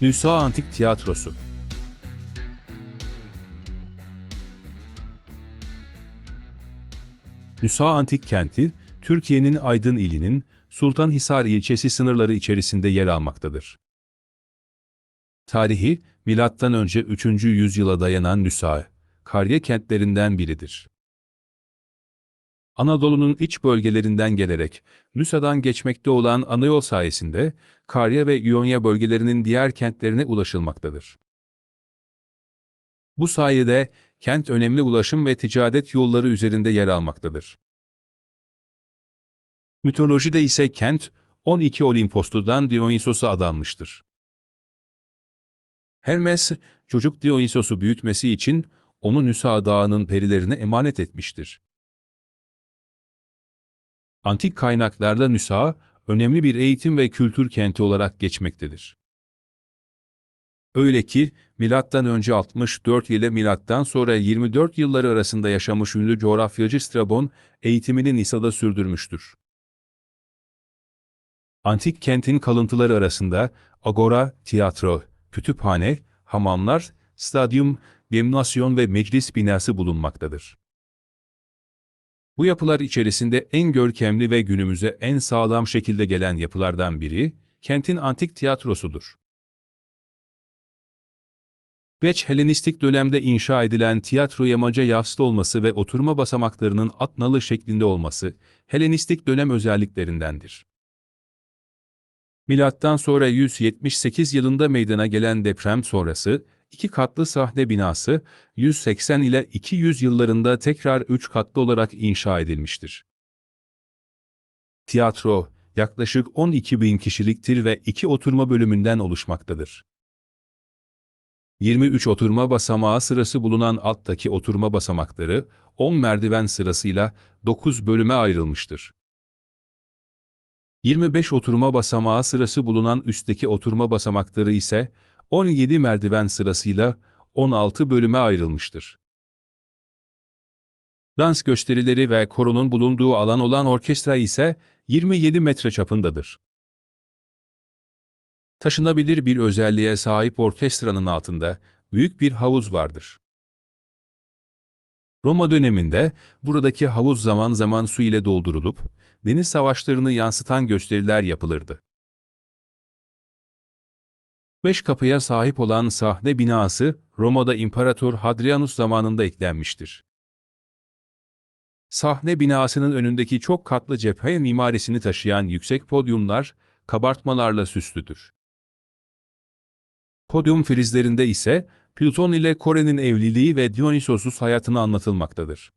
Nüsa Antik Tiyatrosu Nüsa Antik Kenti, Türkiye'nin Aydın ilinin Sultanhisar ilçesi sınırları içerisinde yer almaktadır. Tarihi, önce 3. yüzyıla dayanan Nüsa, Karye kentlerinden biridir. Anadolu'nun iç bölgelerinden gelerek Nüsa'dan geçmekte olan anayol sayesinde Karya ve İonya bölgelerinin diğer kentlerine ulaşılmaktadır. Bu sayede kent önemli ulaşım ve ticaret yolları üzerinde yer almaktadır. Mitolojide ise kent 12 Olimposlu'dan Dionysos'a adanmıştır. Hermes, çocuk Dionysos'u büyütmesi için onu Nüsa Dağı'nın perilerine emanet etmiştir. Antik kaynaklarda Nüsa, önemli bir eğitim ve kültür kenti olarak geçmektedir. Öyle ki, milattan önce 64 ile milattan sonra 24 yılları arasında yaşamış ünlü coğrafyacı Strabon, eğitimini Nisa'da sürdürmüştür. Antik kentin kalıntıları arasında agora, tiyatro, kütüphane, hamamlar, stadyum, gimnasyon ve meclis binası bulunmaktadır. Bu yapılar içerisinde en görkemli ve günümüze en sağlam şekilde gelen yapılardan biri, kentin antik tiyatrosudur. Geç Helenistik dönemde inşa edilen tiyatro yamaca yaslı olması ve oturma basamaklarının at nalı şeklinde olması, Helenistik dönem özelliklerindendir. Milattan sonra 178 yılında meydana gelen deprem sonrası, iki katlı sahne binası, 180 ile 200 yıllarında tekrar üç katlı olarak inşa edilmiştir. Tiyatro, yaklaşık 12 bin kişiliktir ve iki oturma bölümünden oluşmaktadır. 23 oturma basamağı sırası bulunan alttaki oturma basamakları, 10 merdiven sırasıyla 9 bölüme ayrılmıştır. 25 oturma basamağı sırası bulunan üstteki oturma basamakları ise 17 merdiven sırasıyla 16 bölüme ayrılmıştır. Dans gösterileri ve koronun bulunduğu alan olan orkestra ise 27 metre çapındadır. Taşınabilir bir özelliğe sahip orkestranın altında büyük bir havuz vardır. Roma döneminde buradaki havuz zaman zaman su ile doldurulup deniz savaşlarını yansıtan gösteriler yapılırdı. Beş kapıya sahip olan sahne binası Roma'da İmparator Hadrianus zamanında eklenmiştir. Sahne binasının önündeki çok katlı cephe mimarisini taşıyan yüksek podyumlar kabartmalarla süslüdür. Podyum frizlerinde ise Plüton ile Kore'nin evliliği ve Dionysos'us hayatını anlatılmaktadır.